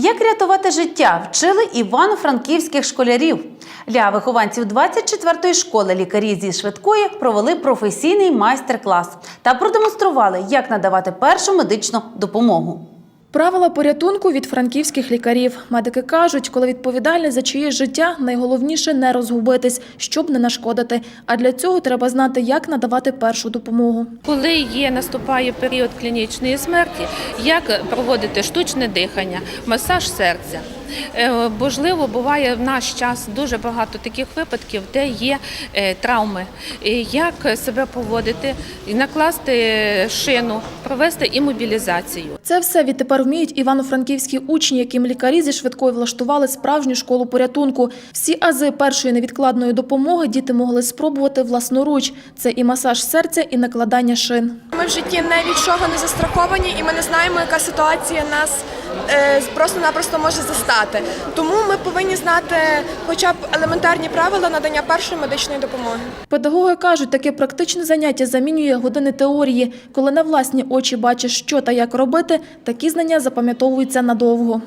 Як рятувати життя вчили івано-франківських школярів. Для вихованців 24-ї школи лікарі зі швидкої провели професійний майстер-клас та продемонстрували, як надавати першу медичну допомогу. Правила порятунку від франківських лікарів. Медики кажуть, коли відповідальність за чиєсь життя, найголовніше не розгубитись, щоб не нашкодити. А для цього треба знати, як надавати першу допомогу. Коли є наступає період клінічної смерті, як проводити штучне дихання, масаж серця. Е, Можливо, буває в наш час дуже багато таких випадків, де є е, травми. Як себе поводити, накласти шину, провести імобілізацію. Це все відтепер вміють івано-франківські учні, яким лікарі зі швидкої влаштували справжню школу порятунку. Всі ази першої невідкладної допомоги діти могли спробувати власноруч. Це і масаж серця, і накладання шин. Ми в житті не від чого не застраховані, і ми не знаємо, яка ситуація нас е, просто-напросто може застати. Тому ми повинні знати хоча б елементарні правила надання першої медичної допомоги. Педагоги кажуть, таке практичне заняття замінює години теорії. Коли на власні очі бачиш, що та як робити, такі знання запам'ятовуються надовго.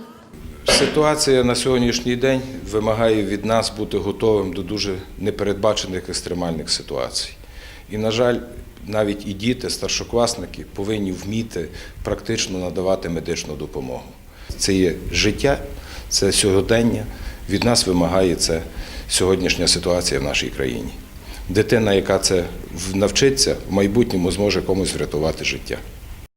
Ситуація на сьогоднішній день вимагає від нас бути готовим до дуже непередбачених екстремальних ситуацій. І, на жаль, навіть і діти, старшокласники повинні вміти практично надавати медичну допомогу. Це є життя, це сьогодення. Від нас вимагає сьогоднішня ситуація в нашій країні. Дитина, яка це навчиться, в майбутньому зможе комусь врятувати життя.